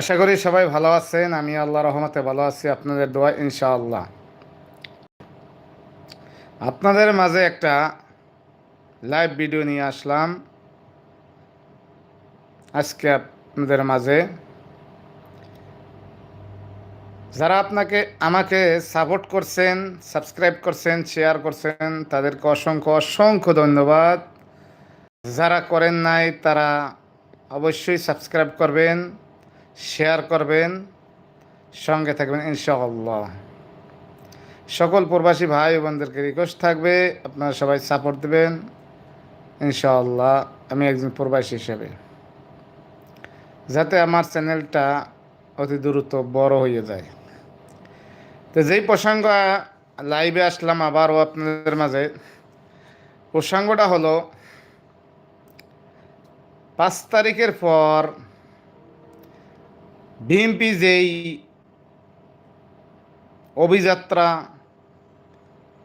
আশা করি সবাই ভালো আছেন। আমি আল্লাহ রহমতে ভালো আছি। আপনাদের দোয়া, ইনশাআল্লাহ। আপনাদের মাঝে একটা লাইভ ভিডিও নিয়ে আসলাম। আজকে আপনাদের মাঝে। যারা আপনাকে, আমাকে সাপোর্ট করছেন সাবস্ক্রাইব করছেন শেয়ার করছেন, তাদেরকে অসংখ্য অসংখ্য ধন্যবাদ। যারা করেন নাই, তারা অবশ্যই সাবস্ক্রাইব করবেন। শেয়ার করবেন, সঙ্গে থাকবেন ইনশাআল্লাহ। সকল প্রবাসী ভাই বোনদেরকে রিকোয়েস্ট থাকবে, আপনারা সবাই সাপোর্ট দেবেন, ইনশাআল্লাহ আমি একজন প্রবাসী হিসেবে। যাতে আমার চ্যানেলটা অতি দ্রুত বড় হয়ে যায়। তো যেই প্রসঙ্গ লাইভে আসলাম আবারও আপনাদের মাঝে, প্রসঙ্গটা হলো, পাঁচ তারিখের পর বিএনপি যেই অভিযাত্রা,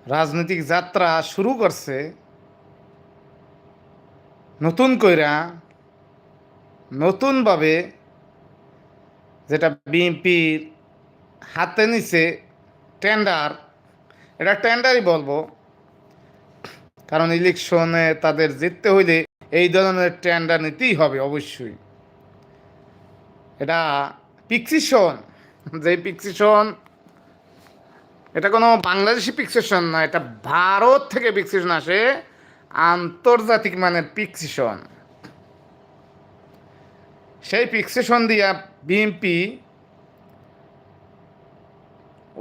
রাজনৈতিক যাত্রা শুরু করছে, নতুন কইরা নতুনভাবে যেটা বিএনপির হাতে নিছে টেন্ডার, এটা টেন্ডারই বলব। কারণ ইলেকশনে তাদের জিততে হইলে এই ধরনের টেন্ডার নিতেই হবে অবশ্যই। এটা পিক্সিশন যে পিক্সিশন এটা কোনো বাংলাদেশি পিক্সিশন না, এটা ভারত থেকে পিক্সিশন আসে। আন্তর্জাতিক মানের পিক্সিশন সেই পিক্সিশন দিয়া বিএমপি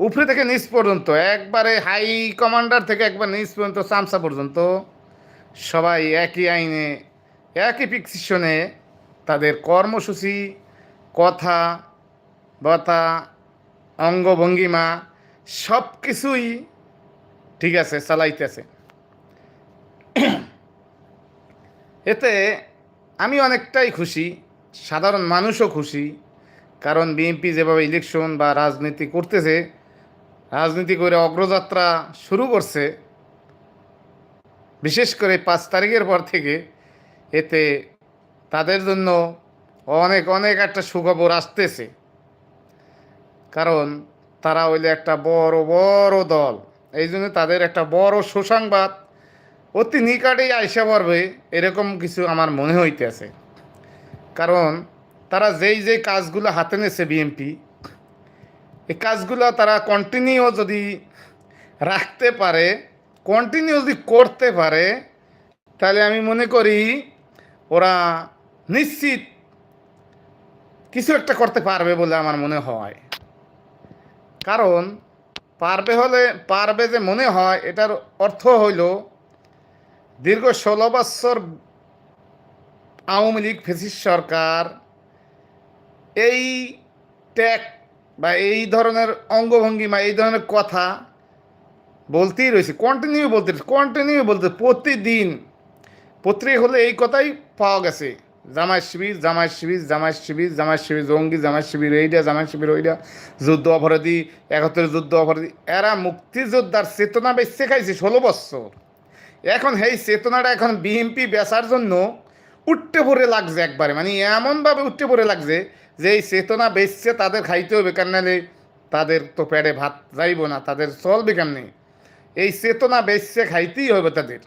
উপরে থেকে নিচ পর্যন্ত, একবারে হাই কমান্ডার থেকে একবার নিচ পর্যন্ত, চামচা পর্যন্ত, সবাই একই আইনে, একই পিক্সিশনে তাদের কর্মসূচি, কথা বতা অঙ্গভঙ্গিমা সব কিছুই ঠিক আছে, চালাইতেছে। এতে আমি অনেকটাই খুশি, সাধারণ মানুষও খুশি, কারণ বিএনপি যেভাবে ইলেকশন বা রাজনীতি করতেছে, রাজনীতি করে অগ্রযাত্রা শুরু করছে, বিশেষ করে পাঁচ তারিখের পর থেকে, এতে তাদের জন্য অনেক অনেক একটা সুখবর আসতেছে। কারণ তারা হইলে একটা বড় বড় দল। এই জন্য তাদের একটা বড় সুসংবাদ অতি নিকটেই আইসা পড়বে, এরকম কিছু আমার মনে হইতেছে। কারণ তারা যেই যেই কাজগুলো হাতে নেছে বিএমপি এই কাজগুলো তারা কন্টিনিউ যদি রাখতে পারে কন্টিনিউ যদি করতে পারে, তাহলে আমি মনে করি ওরা নিশ্চিত কিছু একটা করতে পারবে বলে আমার মনে হয়। কারণ পারবে হলে, পারবে যে মনে হয়, এটার অর্থ হইল দীর্ঘ ষোলো বৎসর আওয়ামী লীগ, ফেসিস সরকার এই ট্যাগ বা এই ধরনের অঙ্গভঙ্গিমা এই ধরনের কথা বলতেই রয়েছে কন্টিনিউ বলতে কন্টিনিউ বলতে প্রতিদিন পত্রিকা হলে এই কথাই পাওয়া গেছে। জামাই শিবির জামাই শিবির জামাই শিবির জামাই শিবির জঙ্গি জামাই শিবির এইটা জামাই শিবির ওইটা যুদ্ধ অপরাধী একাত্তরের যুদ্ধ অপরাধী, এরা মুক্তিযোদ্ধার চেতনা বেঁচে খাইছে ষোলো বৎসর এখন এই চেতনাটা এখন বিএমপি বেচার জন্য উঠতে পড়ে লাগছে একবারে। মানে এমনভাবে উঠতে পড়ে লাগছে যে এই চেতনা বেচছে তাদের খাইতে হবে কেন তাদের তো পেটে ভাত যাইব না, তাদের চলবে কেমনি? এই চেতনা বেচছে, খাইতেই হবে তাদের।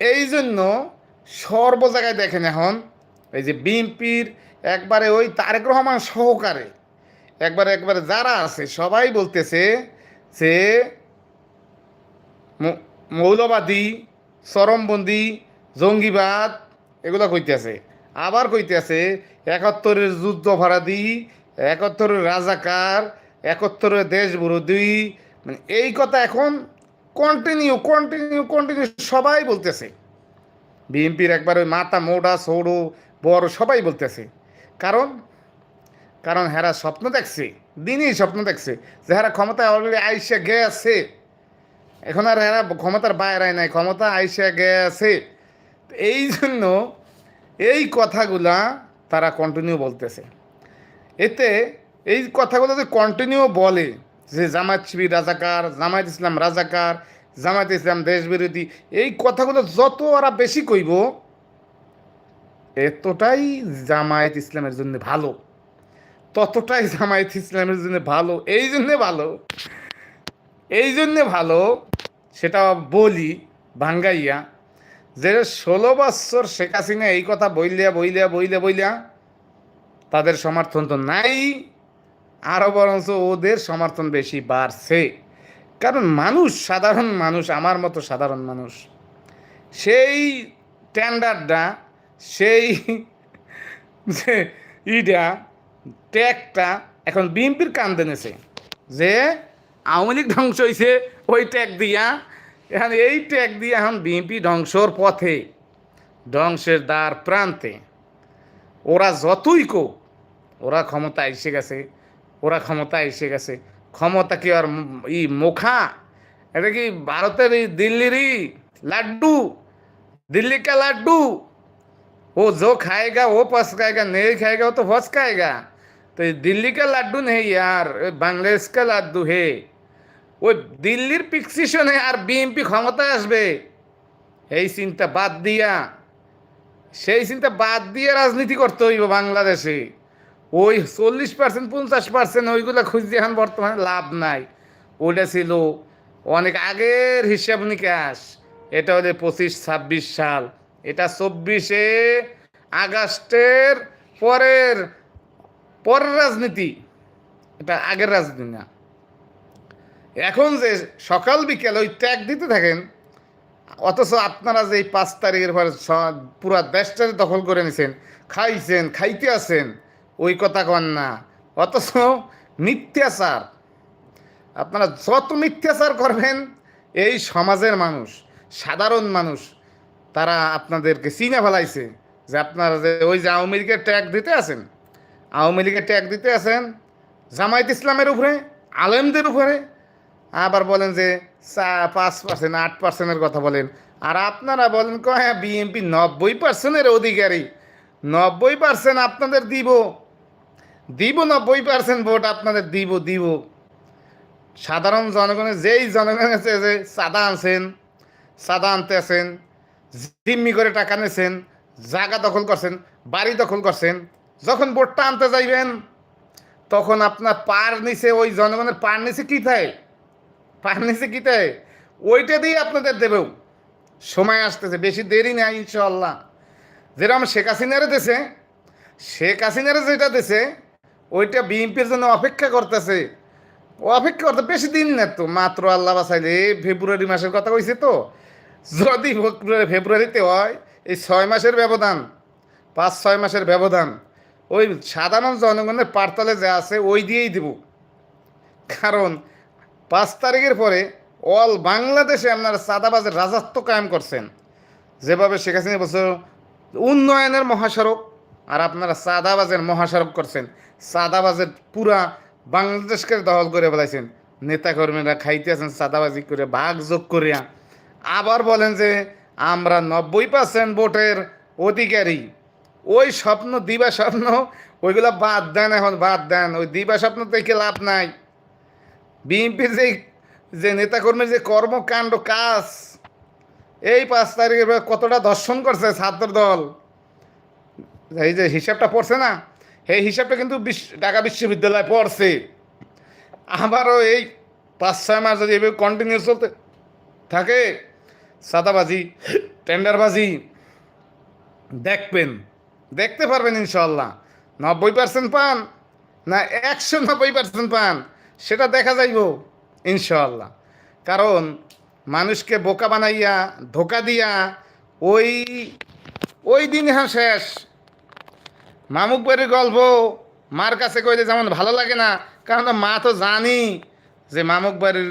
এই জন্য সর্ব জায়গায় দেখেন এখন এই যে বিএনপির একবারে ওই তারেক রহমান সহকারে, একবারে একবারে যারা আছে সবাই বলতেছে যে মৌলবাদী, চরমবন্দি, জঙ্গিবাদ, এগুলো কইতেছে। আবার কইতেছে একাত্তরের যুদ্ধ অপরাধী, একাত্তরের রাজাকার, একাত্তরের দেশ বিরোধী মানে এই কথা এখন কন্টিনিউ কন্টিনিউ কন্টিনিউ সবাই বলতেছে। বিএনপির একবার ওই মাথা মোটা সৌড়ো বড় সবাই বলতেছে। কারণ কারণ হেরা স্বপ্ন দেখছে, দিনই স্বপ্ন দেখছে যে হেরা ক্ষমতায় অলরেডি আইসা গেছে। এখন আর এরা ক্ষমতার বাইরে নাই ক্ষমতা আইসা গেছে। এই জন্য এই কথাগুলা তারা কন্টিনিউ বলতেছে। এতে এই কথাগুলো যদি কন্টিনিউ বলে যে জামাত শিবির রাজাকার, জামায়াত ইসলাম রাজাকার, জামায়াত ইসলাম দেশ বিরোধী এই কথাগুলো যত ওরা বেশি কইব এতটাই জামায়াত ইসলামের জন্য ভালো, ততটাই জামায়াত ইসলামের জন্য ভালো, এই জন্যে ভালো, এই জন্যে ভালো, সেটা বলি ভাঙ্গাইয়া, যে ষোলো বৎসর শেখ হাসিনা এই কথা বইলিয়া বইলিয়া বইলে বইলিয়া তাদের সমর্থন তো নাই আরও বরঞ্চ ওদের সমর্থন বেশি বাড়ছে। কারণ মানুষ সাধারণ মানুষ, আমার মতো সাধারণ মানুষ, সেই স্ট্যান্ডার্ডটা সেই যে ইটা ট্যাগটা এখন বিএনপির কান দেনেছে যে আওয়ামী লীগ ধ্বংস হয়েছে ওই ট্যাগ দিয়া। এখন এই ট্যাগ দিয়ে এখন বিএনপি ধ্বংসর পথে, ধ্বংসের দ্বার প্রান্তে। ওরা যতই কো ওরা ক্ষমতা এসে গেছে, ওরা ক্ষমতা এসে গেছে। ক্ষমতা কি আর ই মুখা? এটা কি ভারতের দিল্লিরই লাড্ডু? দিল্লিকা লাড্ডু? वो जो खाएगा वो पसकाएगा नहीं खाएगा वो तो फसकाएगा तो ये दिल्ली का लड्डू नहीं यार ये बांग्लादेश का लड्डू है ওই দিল্লির পিকসিশনে আর বিএনপি ক্ষমতায় আসবে এই চিন্তা বাদ দিয়া সেই চিন্তা বাদ দিয়ে রাজনীতি করতে হইব বাংলাদেশে ওই চল্লিশ পার্সেন্ট পঞ্চাশ পার্সেন্ট ওইগুলো খুঁজতে এখন বর্তমানে লাভ নাই ওইটা ছিল অনেক আগের হিসাব নিকাশ এটা হলে পঁচিশ ছাব্বিশ সাল এটা চব্বিশে আগস্টের পরের পরের রাজনীতি। এটা আগের রাজনীতি না। এখন যে সকাল বিকেল ওই ট্যাগ দিতে থাকেন, অথচ আপনারা যে এই পাঁচ তারিখের পরে পুরা দেশটা দখল করে নিছেন, খাইছেন, খাইতে আছেন, ওই কথা কন না। অথচ মিথ্যাচার। আপনারা যত মিথ্যাচার করবেন, এই সমাজের মানুষ, সাধারণ মানুষ তারা আপনাদেরকে চিনে ফেলাইছে যে আপনারা যে ওই যে আওয়ামী লীগের ট্যাগ দিতে আছেন, আওয়ামী লীগের ট্যাগ দিতে আছেন জামায়াত ইসলামের উপরে, আলেমদের উপরে, আবার বলেন যে পাঁচ পার্সেন্ট আট পার্সেন্টের কথা বলেন। আর আপনারা বলেন ক হ্যাঁ বিএনপি নব্বই পার্সেন্টের অধিকারী। নব্বই পার্সেন্ট আপনাদের দিব। দিব নব্বই পার্সেন্ট ভোট আপনাদের দিব দিব। সাধারণ জনগণের যেই জনগণের চাঁদা আনছেন, চাঁদা আনতে আছেন জিম্মি করে টাকা নিয়েছেন জায়গা দখল করছেন, বাড়ি দখল করছেন, যখন ভোটটা আনতে যাইবেন, তখন আপনার পার নিচে, ওই জনগণের পার নিচে কী থাকে? পার নিচে কী থাকে? ওইটা দিয়ে আপনাদের দেবেও। সময় আসতেছে, বেশি দেরি নাই ইনশাল্লাহ যেরকম শেখ হাসিনারে দেশে শেখ হাসিনারে যেটা দেশে ওইটা বিএনপির জন্য অপেক্ষা করতেছে। অপেক্ষা করতে, বেশি দিন না তো, মাত্র আল্লাহ বাসাইলে ফেব্রুয়ারি মাসের কথা কইছে তো। যদি ফেব্রুয়ারিতে হয়, এই ছয় মাসের ব্যবধান, পাঁচ, ছয় মাসের ব্যবধান, ওই সাধারণ জনগণের পারতালে যা আছে, ওই দিয়েই দেব। কারণ পাঁচ তারিখের পরে অল বাংলাদেশে আপনারা চাঁদাবাজের রাজত্ব কায়েম করছেন। যেভাবে শেখ হাসিনা বলছে উন্নয়নের মহাসড়ক আর আপনারা চাঁদাবাজের মহাসড়ক করছেন। চাঁদাবাজের পুরা বাংলাদেশকে দখল করে ফেলাইছেন। নেতাকর্মীরা খাইতে আছেন, চাঁদাবাজি করে ভাগ যোগ করিয়া। আবার বলেন যে আমরা নব্বই পার্সেন্ট ভোটের অধিকারী। ওই স্বপ্ন, দিবা স্বপ্ন, ওইগুলো বাদ দেন এখন, বাদ দেন। ওই দিবা স্বপ্ন দেখে লাভ নাই। বিএনপির যে যে নেতাকর্মীর যে কর্মকাণ্ড, কাজ, এই পাঁচ তারিখের কতটা দর্শন করছে ছাত্র দল, এই যে হিসাবটা পড়ছে না, এই হিসাবটা কিন্তু ঢাকা বিশ্ববিদ্যালয়ে পড়ছে। আবারও এই পাঁচ, ছয় মাস যদি এভাবে কন্টিনিউ চলতে থাকে সাদাবাজি, টেন্ডারবাজি, দেখবেন, দেখতে পারবেন ইনশাল্লাহ নব্বই পার্সেন্ট পান না একশো নব্বই পার্সেন্ট পান, সেটা দেখা যাইব ইনশাল্লাহ কারণ মানুষকে বোকা বানাইয়া, ধোকা দিয়া, ওই ওই দিন হ্যাঁ শেষ। মামুক বাড়ির গল্প, মার কাছে কইলে যেমন ভালো লাগে না, কারণ মা তো জানি যে মামুক বাড়ির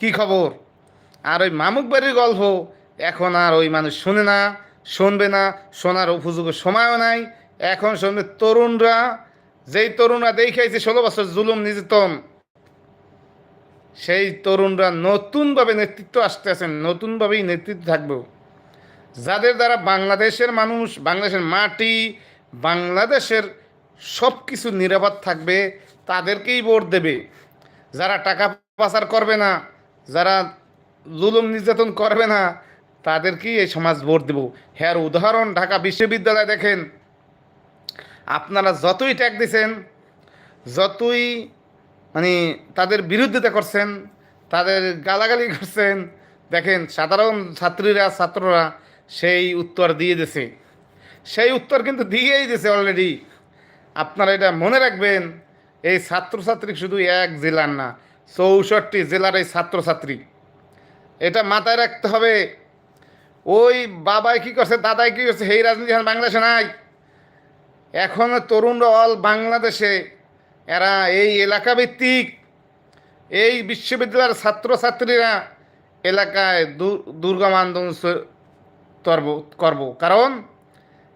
কী খবর। আর ওই মামুক বাড়ির গল্প, এখন আর ওই মানুষ শুনে না, শুনবে না, শোনার উপযোগ্য সময়ও নাই। এখন শুনবে তরুণরা, যেই তরুণরা দেখাইছে ষোলো বছর জুলুম নির্যাতন, সেই তরুণরা নতুনভাবে নেতৃত্ব আসতে আছেন, নতুনভাবেই নেতৃত্ব থাকবে। যাদের দ্বারা বাংলাদেশের মানুষ, বাংলাদেশের মাটি, বাংলাদেশের সব কিছু নিরাপদ থাকবে, তাদেরকেই ভোট দেবে। যারা টাকা পাচার করবে না, যারা জুলুম নির্যাতন করবে না তাদেরকেই এই সমাজ ভোট দেব? হ্যার উদাহরণ, ঢাকা বিশ্ববিদ্যালয় দেখেন। আপনারা যতই ট্যাগ দিছেন, যতই মানে তাদের বিরোধিতা করছেন, তাদের গালাগালি করছেন, দেখেন সাধারণ ছাত্রীরা, ছাত্ররা সেই উত্তর দিয়ে দিছে। সেই উত্তর কিন্তু দিয়েই দিছে অলরেডি আপনারা এটা মনে রাখবেন, এই ছাত্রছাত্রী শুধু এক জেলার না, চৌষট্টি জেলার এই ছাত্রছাত্রী। এটা মাথায় রাখতে হবে। ওই বাবাই কি করছে, দাদাই কি করছে সেই রাজনীতি এখন বাংলাদেশে নাই। এখন তরুণরা অল বাংলাদেশে। এরা এই এলাকা ভিত্তিক এই বিশ্ববিদ্যালয়ের ছাত্রছাত্রীরা এলাকায় দুর্গম আন্দোলন করব করব। কারণ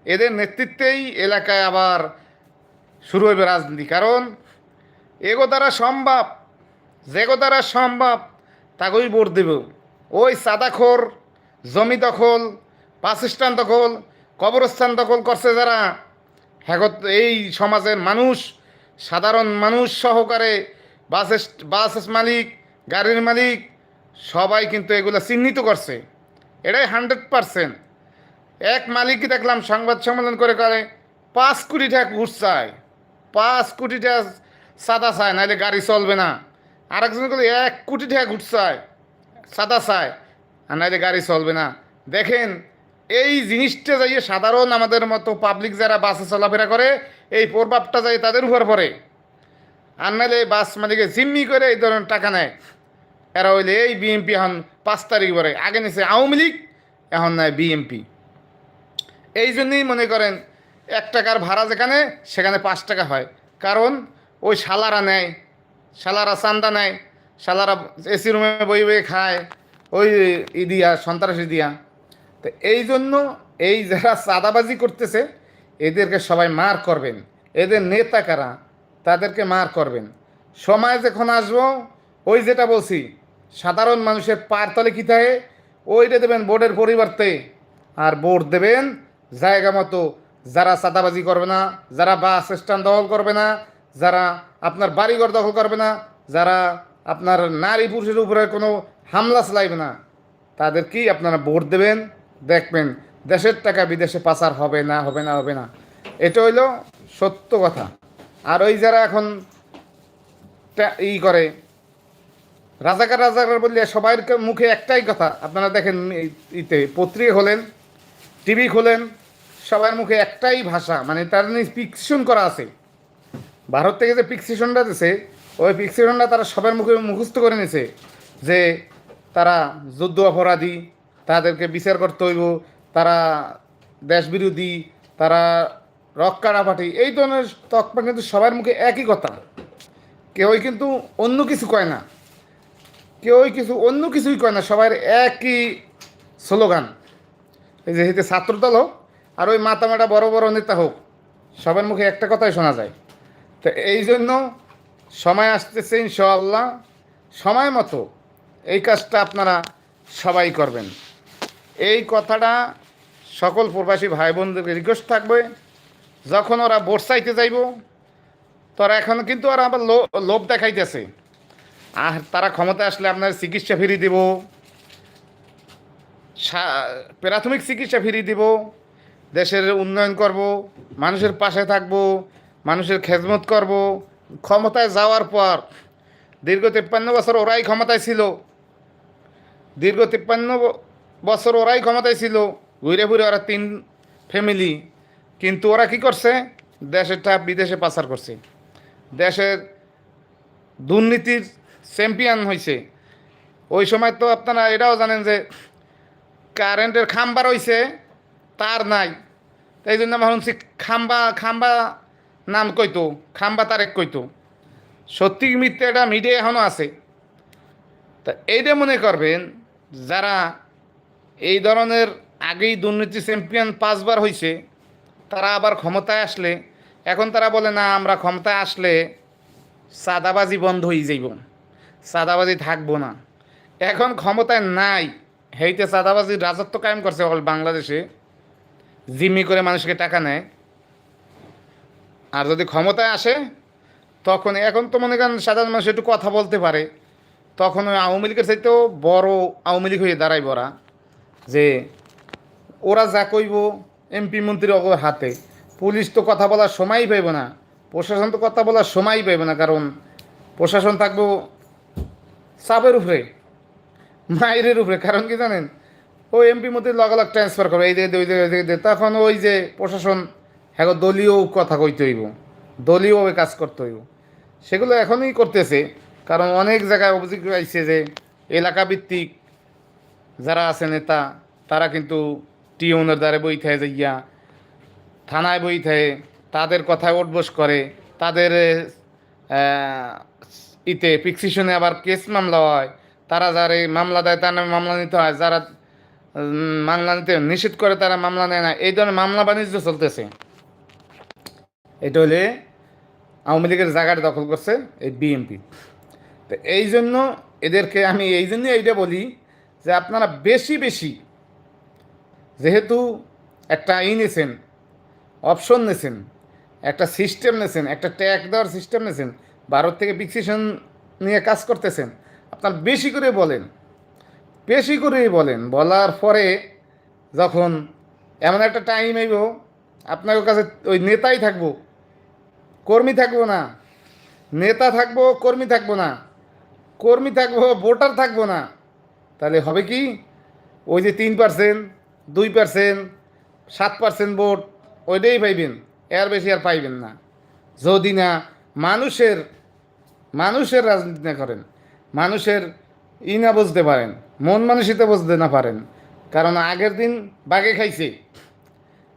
এদের নেতৃত্বেই এলাকায় আবার শুরু হবে রাজনীতি। কারণ এগো দ্বারা সম্ভব, যেগো দ্বারা সম্ভব তাকেই ভোট দেব। ওই সাদাখোর, জমি দখল বাসস্ট্যান্ড দখল, কবরস্থান দখল করছে যারা। হ্যাগত এই সমাজের মানুষ, সাধারণ মানুষ সহকারে বাস বাস মালিক, গাড়ির মালিক, সবাই কিন্তু এগুলো চিহ্নিত করছে। এটাই হান্ড্রেড পারসেন্ট। এক মালিকই দেখলাম সংবাদ সম্মেলন করে করে পাঁচ কোটি টাকা ঘুষ চায়। পাঁচ কোটি টাকা সাদা চায় নাহলে গাড়ি চলবে না। আরেকজন এক কোটি টাকা ঘুষ চায়। সাদা চায় আর নাহলে গাড়ি চলবে না। দেখেন, এই জিনিসটা যাইয়ে সাধারণ আমাদের মতো পাবলিক যারা বাসে চলাফেরা করে, এই প্রভাবটা যাই তাদের উপর পড়ে। আর এই বাস মালিকে জিম্মি করে এই ধরনের টাকা নেয়। এরা হইলে এই বিএমপি এখন পাঁচ তারিখ পরে। আগে নিছে আওয়ামী লীগ, এখন নেয় বিএমপি এই জন্যই মনে করেন, এক টাকার ভাড়া যেখানে, সেখানে পাঁচ টাকা হয়। কারণ, ওই শালারা নেয়, শালারা চান্দা নেয় শালারা এসি রুমে বই বই খায়, ওই ই দিয়া, সন্ত্রাসী দিয়া। তো এই জন্য এই যারা চাঁদাবাজি করতেছে, এদেরকে সবাই মার করবেন। এদের নেতা কারা, তাদেরকে মার করবেন। সময় যখন আসব, ওই যেটা বলছি, সাধারণ মানুষের পার তলে কী থাকে, ওইটা দেবেন বোর্ডের পরিবর্তে। আর বোর্ড দেবেন জায়গা মতো, যারা চাঁদাবাজি করবে না, যারা বাস স্ট্যান্ড দখল করবে না, যারা আপনার বাড়িঘর দখল করবে না, যারা আপনার নারী পুরুষের উপরে কোনো হামলা চালাইবে না। তাদেরকেই আপনারা ভোট দেবেন? দেখবেন, দেশের টাকা বিদেশে পাচার হবে না হবে না হবে না। এটা হইল সত্য কথা। আর ওই যারা এখন ই করে, রাজাকার রাজাকার বললে সবার কে- মুখে একটাই কথা। আপনারা দেখেন ইতে পত্রিকা খোলেন টিভি খোলেন, সবার মুখে একটাই ভাষা মানে তার নিয়ে পিকশন করা আছে। ভারত থেকে যে পিক্সিশনটা দিছে ওই পিক্সিশনটা তারা সবার মুখে মুখস্থ করে নিছে যে তারা যুদ্ধ অপরাধী, তাদেরকে বিচার করতে হইব, তারা দেশবিরোধী তারা রক্কারা পার্টি এই ধরনের তকমা কিন্তু সবার মুখে একই কথা। কেউই কিন্তু অন্য কিছু কয় না। কেউই কিছু, অন্য কিছুই কয় না, সবার একই স্লোগান। এই যে হিতে ছাত্রদল হোক আর ওই মাতামাটা বড় বড় নেতা হোক, সবার মুখে একটা কথাই শোনা যায়। তো এই জন্য সময় আসতেছে ইনশাআল্লাহ। সময় মতো এই কাজটা আপনারা সবাই করবেন। এই কথাটা সকল প্রবাসী ভাই বোনদেরকে রিকোয়েস্ট থাকবে, যখন ওরা চাইতে যাইব, তোরা এখন কিন্তু ওরা আবার লোভ দেখাইতেছে। আর তারা ক্ষমতা আসলে আপনার চিকিৎসা ফিরিয়ে দেব প্রাথমিক চিকিৎসা ফিরিয়ে দেব, দেশের উন্নয়ন করব, মানুষের পাশে থাকব, মানুষের খেদমত করব ক্ষমতায় যাওয়ার পর দীর্ঘ তিপ্পান্ন বছর ওরাই ক্ষমতায় ছিল। দীর্ঘ তিপ্পান্ন বছর ওরাই ক্ষমতায় ছিল। ঘুরে ঘুরে ওরা তিন ফ্যামিলি কিন্তু ওরা কি করছে? দেশেরটা বিদেশে পাচার করছে। দেশের দুর্নীতির চ্যাম্পিয়ন হয়েছে ওই সময় তো আপনারা এটাও জানেন যে কারেন্টের খাম্বা রয়েছে তার নাই। তাই জন্য আমরা শুনছি খাম্বা খাম্বা নাম কইতো খাম্বা তারেক কইতো সত্যি মিথ্যে এটা মিডিয়া এখনও আছে? তা এইটা মনে করবেন, যারা এই ধরনের আগেই দুর্নীতি চ্যাম্পিয়ন পাঁচবার হয়েছে তারা আবার ক্ষমতায় আসলে, এখন তারা বলে, না, আমরা ক্ষমতায় আসলে সাদাবাজি বন্ধ হয়ে যাইব সাদাবাজি থাকব না। এখন ক্ষমতায় নাই, হেইতে সাদাবাজির রাজত্ব কায়েম করছে অল বাংলাদেশে, জিম্মি করে মানুষকে টাকা নেয়। আর যদি ক্ষমতায় আসে, তখন এখন তো মনে করেন সাধারণ মানুষ একটু কথা বলতে পারে, তখন ওই আওয়ামী লীগের চাইতেও বড় আওয়ামী লীগ হয়ে দাঁড়াইব ওরা যে ওরা যা কইব এমপি মন্ত্রী অগর হাতে। পুলিশ তো কথা বলার সময়ই পাইব না, প্রশাসন তো কথা বলার সময়ই পাইবে না, কারণ প্রশাসন থাকব সাবের উপরে মায়ের উপরে। কারণ কি জানেন? ও এমপি মধ্যে লগালগ ট্রান্সফার করবে, এই দিকে ওই দিকে তখন ওই যে প্রশাসন হ্যাঁ দলীয় কথা কইতে হইব, দলীয়ভাবে কাজ করতে হইব। সেগুলো এখনই করতেছে, কারণ অনেক জায়গায় অভিযোগ আইছে যে এলাকা ভিত্তিক যারা আছে নেতা, তারা কিন্তু টিউনের দ্বারে বই থাকে যাইয়া, থানায় বই থাকে তাদের কথায় ওঠবোস করে, তাদের ইতে পিকসিশনে আবার কেস মামলা হয়, তারা যারা মামলা দেয় তার নামে মামলা নিতে হয়, যারা মামলা নিতে নিষেধ করে তারা মামলা নেয় না, এই ধরনের মামলা বাণিজ্য চলতেছে। এটা হলে আওয়ামী লীগের জায়গাটা দখল করছে এই বিএনপি। তো এই জন্য এদেরকে আমি এই জন্য এইটা বলি যে আপনারা বেশি বেশি যেহেতু একটা ই নিয়েছেন অপশন নিয়েছেন একটা সিস্টেম নিয়েছেন একটা ট্যাগ দেওয়ার সিস্টেম নিয়েছেন ভারত থেকে ফিক্সেশন নিয়ে কাজ করতেছেন, আপনার বেশি করে বলেন, বেশি করেই বলেন। বলার পরে যখন এমন একটা টাইম আইব, আপনার কাছে ওই নেতাই থাকব কর্মী থাকব না। নেতা থাকব, কর্মী থাকব না। কর্মী থাকব, ভোটার থাকব না। তাহলে হবে কি? ওই যে তিন পার্সেন্ট দুই পার্সেন্ট সাত পার্সেন্ট ভোট, ওইটাই পাইবেন। এর বেশি আর পাইবেন না। যদি না মানুষের মানুষের রাজনীতি না করেন, মানুষের ই না বুঝতে পারেন, মন মানসিকতা বুঝতে না পারেন, কারণ আগের দিন বাগে খাইছে।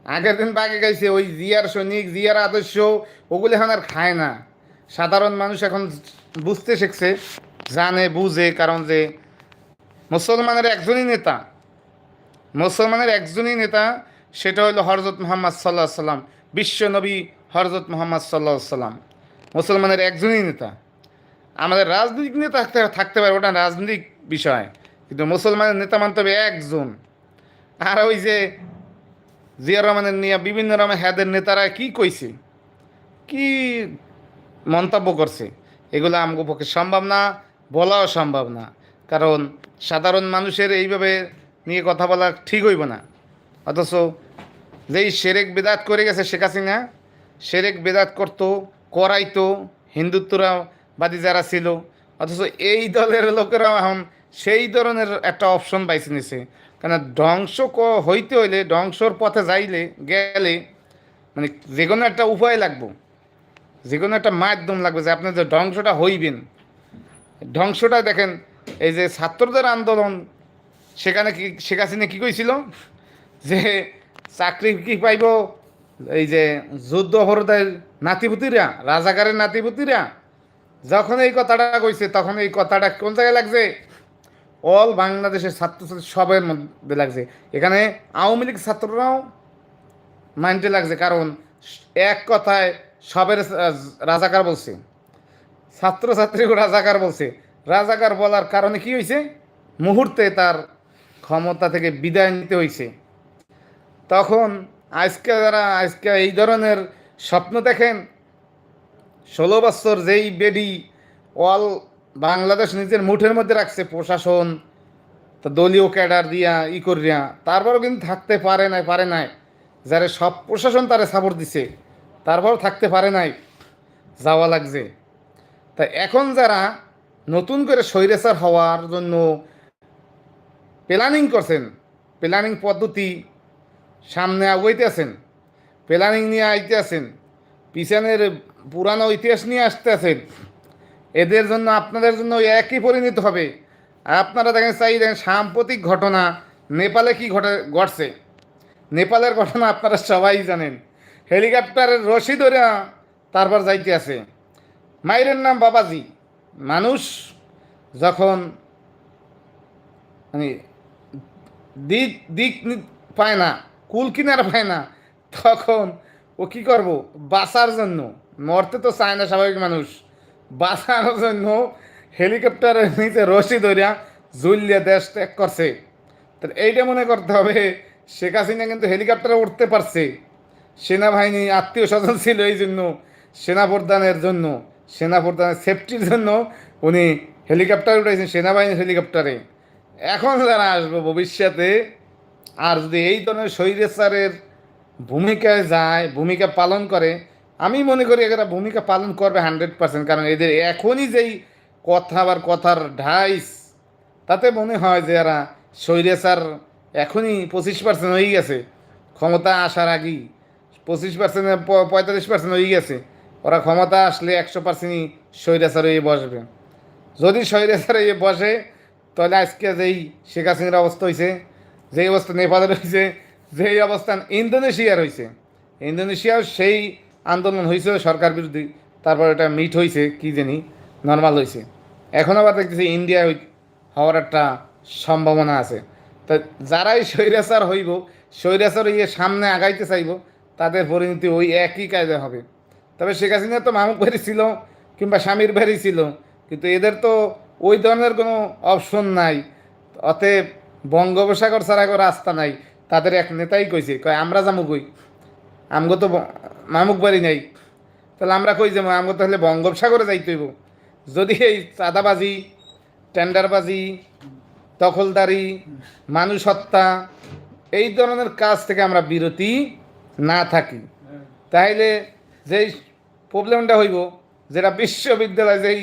আগের দিন বাগে খাইছে, ওই জিয়ার সৈনিক, জিয়ার আদর্শ ওগুলো এখন আর খায় না। সাধারণ মানুষ এখন বুঝতে শিখছে, জানে, বুঝে, কারণ যে মুসলমানের একজনই নেতা। মুসলমানের একজনই নেতা, সেটা হলো হরজত মোহাম্মদ সাল্লাহ সাল্লাম, বিশ্ব নবী হরজত মোহাম্মদ সাল্লাহ সাল্লাম। মুসলমানের একজনই নেতা। আমাদের রাজনৈতিক নেতা থাকতে থাকতে পারে, ওটা রাজনৈতিক বিষয়। কিন্তু মুসলমানের নেতা মানতে হবে একজন। আর ওই যে জিয়া রহমানের নিয়ে বিভিন্ন রকমের হ্যাদের নেতারা কি কইছে? কি মন্তব্য করছে? এগুলো আমগো পক্ষে সম্ভব না, বলাও সম্ভব না। কারণ সাধারণ মানুষের এইভাবে নিয়ে কথা বলা ঠিক হইব না। অথচ যেই সেরেক বেদাত করে গেছে শেখ হাসিনা, সেরেক বেদাত করতো, করাইতো হিন্দুত্বরাবাদী যারা ছিল, অথচ এই দলের লোকেরা এখন সেই ধরনের একটা অপশন বাইছে নিছে কেন ধ্বংস হইতে হইলে, ধ্বংসর পথে যাইলে, গেলে মানে যে কোনো একটা উপায় লাগবো। যে কোনো একটা মাধ্যম লাগবে যে আপনার যে ধ্বংসটা হইবেন। ধ্বংসটা দেখেন, এই যে ছাত্রদের আন্দোলন, সেখানে কি, শেখ হাসিনা কী কইছিল? যে চাকরি কি পাইব? এই যে যুদ্ধ হরদের নাতিপুতিরা, রাজাকারের নাতিপুতিরা, যখন এই কথাটা কইছে, তখন এই কথাটা কোন জায়গায় লাগছে? অল বাংলাদেশের ছাত্রছাত্রী সবের মধ্যে লাগছে। এখানে আওয়ামী লীগ ছাত্ররাও মাইন্ডে লাগছে, কারণ এক কথায় সবের রাজাকার বলছে। ছাত্রছাত্রীকে রাজাকার বলছে। রাজাকার বলার কারণে কি হয়েছে মুহূর্তে তার ক্ষমতা থেকে বিদায় নিতে হয়েছে তখন আজকে যারা আজকে এই ধরনের স্বপ্ন দেখেন, ষোলো বছর যেই বেডি অল বাংলাদেশ নিজের মুঠের মধ্যে রাখছে, প্রশাসন, তো দলীয় ক্যাডার দিয়া, ই করিয়া, তারপরও কিন্তু থাকতে পারে নাই পারে নাই। যারা সব প্রশাসন তারা সাপোর্ট দিছে। তারপরও থাকতে পারে নাই, যাওয়া লাগছে। তা এখন যারা নতুন করে স্বৈরাচার হওয়ার জন্য প্ল্যানিং করছেন প্ল্যানিং পদ্ধতি সামনে আগাইতে আছেন প্ল্যানিং নিয়ে আইতে আছেন, পিছনের পুরানো ইতিহাস নিয়ে আসতে আছেন, এদের জন্য, আপনাদের জন্য একই পরিণত হবে। আপনারা দেখেন, চাই দেখেন, সাম্প্রতিক ঘটনা, নেপালে কি ঘটে, ঘটছে? নেপালের ঘটনা আপনারা সবাই জানেন। হেলিকপ্টারের রশি ধরে তারপর যাইতে আছে। মায়ের নাম বাবাজি। মানুষ যখন মানে দিক দিক পায় না, কুল কিনার পায় না, তখন ও কি করব? বাঁচার জন্য, মরতে তো চায় না স্বাভাবিক মানুষ, বাঁচার জন্য হেলিকপ্টারের নিচে রশি ধরিয়া ঝুলিয়ে দেশ ত্যাগ করছে। তো এইটা মনে করতে হবে, শেখ হাসিনা কিন্তু হেলিকপ্টারে উঠতে পারছে। সেনাবাহিনী আত্মীয় স্বজন ছিল এই জন্য সেনা প্রদানের জন্য সেনা প্রদানের সেফটির জন্য উনি হেলিকপ্টার উঠেছেন সেনাবাহিনীর হেলিকপ্টারে। এখন যারা আসবে ভবিষ্যতে, আর যদি এই ধরনের স্বৈরাচারের ভূমিকায় যায়, ভূমিকা পালন করে, আমি মনে করি এরা ভূমিকা পালন করবে হান্ড্রেড পার্সেন্ট কারণ এদের এখনই যেই কথা আবার কথার ঢাইস, তাতে মনে হয় যে এরা স্বৈরাচার এখনই পঁচিশ পার্সেন্ট হয়ে গেছে ক্ষমতা আসার আগেই। পঁচিশ পার্সেন্ট পঁয়তাল্লিশ পার্সেন্ট হয়ে গেছে। ওরা ক্ষমতা আসলে একশো পার্সেন্টই স্বৈরাচার হয়ে বসবে। যদি স্বৈরাচার হয়ে বসে, তাহলে আজকে যেই শেখ হাসিনার অবস্থা হয়েছে যেই অবস্থা নেপালের হয়েছে যেই অবস্থান ইন্দোনেশিয়ার হয়েছে ইন্দোনেশিয়াও সেই আন্দোলন হয়েছে সরকার বিরোধী। তারপর এটা মিট হয়েছে কি জানি, নর্মাল হয়েছে এখন আবার দেখতেছি ইন্ডিয়া হওয়ার একটা সম্ভাবনা আছে। তা যারাই স্বৈরাচার হইব, স্বৈরাচার হইয়ে সামনে আগাইতে চাইব তাদের পরিণতি ওই একই কায়দা হবে। তবে শেখ হাসিনা তো মামুক বাড়ি ছিল কিংবা স্বামীর বাড়ি ছিল। কিন্তু এদের তো ওই ধরনের কোনো অপশন নাই। অতএব বঙ্গোপসাগর ছাড়া কোনো রাস্তা নাই। তাদের এক নেতাই কইছে, কয়, আমরা যাব কই? আমগো তো মামুক বাড়ি নাই। তাহলে আমরা কই যাব আমগো তাহলে বঙ্গোপসাগরে যাইতে হইব। যদি এই চাঁদাবাজি, টেন্ডারবাজি, দখলদারি, মানুষ হত্যা, এই ধরনের কাজ থেকে আমরা বিরতি। না থাকি। তাইলে যেই প্রবলেমটা হইব, যেটা বিশ্ববিদ্যালয়ে যেই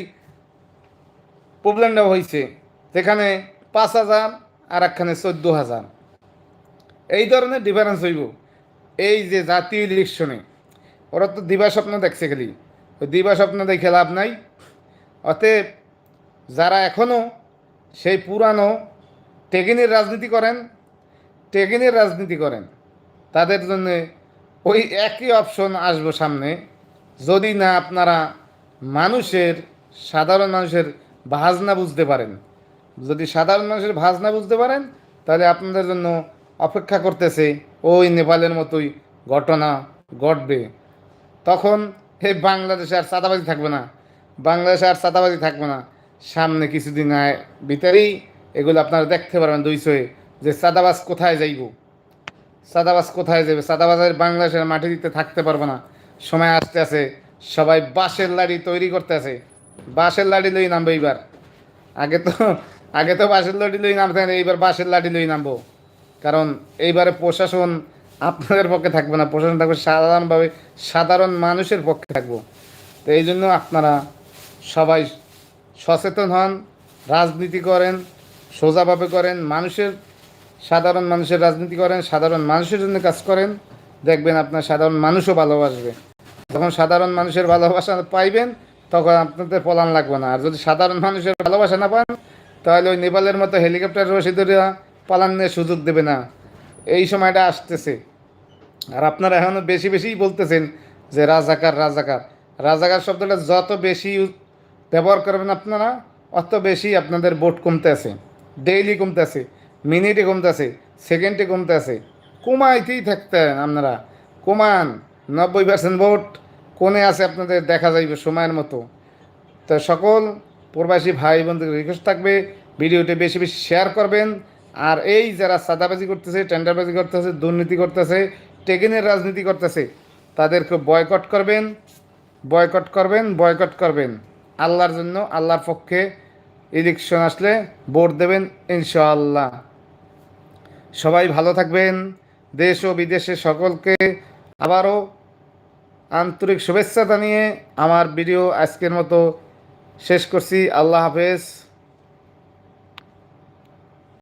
প্রবলেমটা হয়েছে যেখানে পাঁচ হাজার আর একখানে চোদ্দ হাজার। এই ধরনের ডিফারেন্স হইব। এই যে জাতীয় ইলেকশনে ওরা তো দিবা স্বপ্ন দেখছে খালি। ওই দিবা স্বপ্ন দেখে লাভ নাই। অতএব যারা এখনও সেই পুরানো টেকিনের রাজনীতি করেন, টেকিনের রাজনীতি করেন, তাদের জন্য ওই একই অপশন আসব সামনে। যদি না আপনারা মানুষের, সাধারণ মানুষের ভাজনা বুঝতে পারেন। যদি সাধারণ মানুষের ভাজনা বুঝতে পারেন, তাহলে আপনাদের জন্য অপেক্ষা করতেছে ওই নেপালের মতোই ঘটনা ঘটবে। তখন এই বাংলাদেশে আর চাঁদাবাজি থাকবে না। বাংলাদেশে আর চাঁদাবাজি থাকবে না। সামনে কিছুদিন ভিতরেই এগুলো আপনারা দেখতে পারবেন দুইশোয়ে যে চাঁদাবাজ কোথায় যাইব। চাঁদাবাজ কোথায় যাবে? চাঁদাবাজের বাংলাদেশের মাটি দিতে থাকতে পারবে না। সময় আসতে আছে। সবাই বাঁশের লাড়ি তৈরি করতে আছে। বাঁশের লাড়ি লই নামবো এইবার। আগে তো আগে তো বাঁশের লাড়ি লই নামতে না, এইবার বাঁশের লাড়ি লই নামবো। কারণ এইবারে প্রশাসন আপনাদের পক্ষে থাকবে না। প্রশাসন থাকবে সাধারণভাবে সাধারণ মানুষের পক্ষে থাকব। তো এই জন্য আপনারা সবাই সচেতন হন রাজনীতি করেন সোজাভাবে করেন মানুষের সাধারণ মানুষের রাজনীতি করেন, সাধারণ মানুষের জন্য কাজ করেন, দেখবেন আপনার সাধারণ মানুষও ভালোবাসবে। যখন সাধারণ মানুষের ভালোবাসা পাইবেন, তখন আপনাদের পলান লাগবে না। আর যদি সাধারণ মানুষের ভালোবাসা না পান, তাহলে ওই নেপালের মতো হেলিকপ্টার রসিদরা নিয়ে সুযোগ দেবে না। এই সময়টা আসতেছে। আর আপনারা এখনও বেশি বেশিই বলতেছেন যে রাজাকার রাজাকার। রাজাকার শব্দটা যত বেশি ব্যবহার করবেন আপনারা, অত বেশি আপনাদের বোট কমতে আছে ডেইলি কমতে আছে মিনিটে কমতে আছে সেকেন্ডে কমতে আছে কমাইতেই থাকতেন আপনারা। কমান, নব্বই পার্সেন্ট ভোট। কোনে আছে আপনাদের দেখা যাইবে সময়ের মতো। তো সকল প্রবাসী ভাই বন্ধুদের রিকোয়েস্ট থাকবে, ভিডিওটি বেশি বেশি শেয়ার করবেন। আর এই যারা সাদাবাজি করতেছে, টেন্ডারবাজি করতেছে, দুর্নীতি করতেছে, টেকিনের রাজনীতি করতেছে, তাদেরকে বয়কট করবেন বয়কট করবেন বয়কট করবেন। আল্লাহর জন্য, আল্লাহর পক্ষে ইলেকশন আসলে ভোট দেবেন, ইনশাআল্লাহ। সবাই ভালো থাকবেন। দেশ ও বিদেশে সকলকে আবারও আন্তরিক শুভেচ্ছা জানিয়ে আমার ভিডিও আজকের মতো শেষ করছি। আল্লাহ হাফেজ।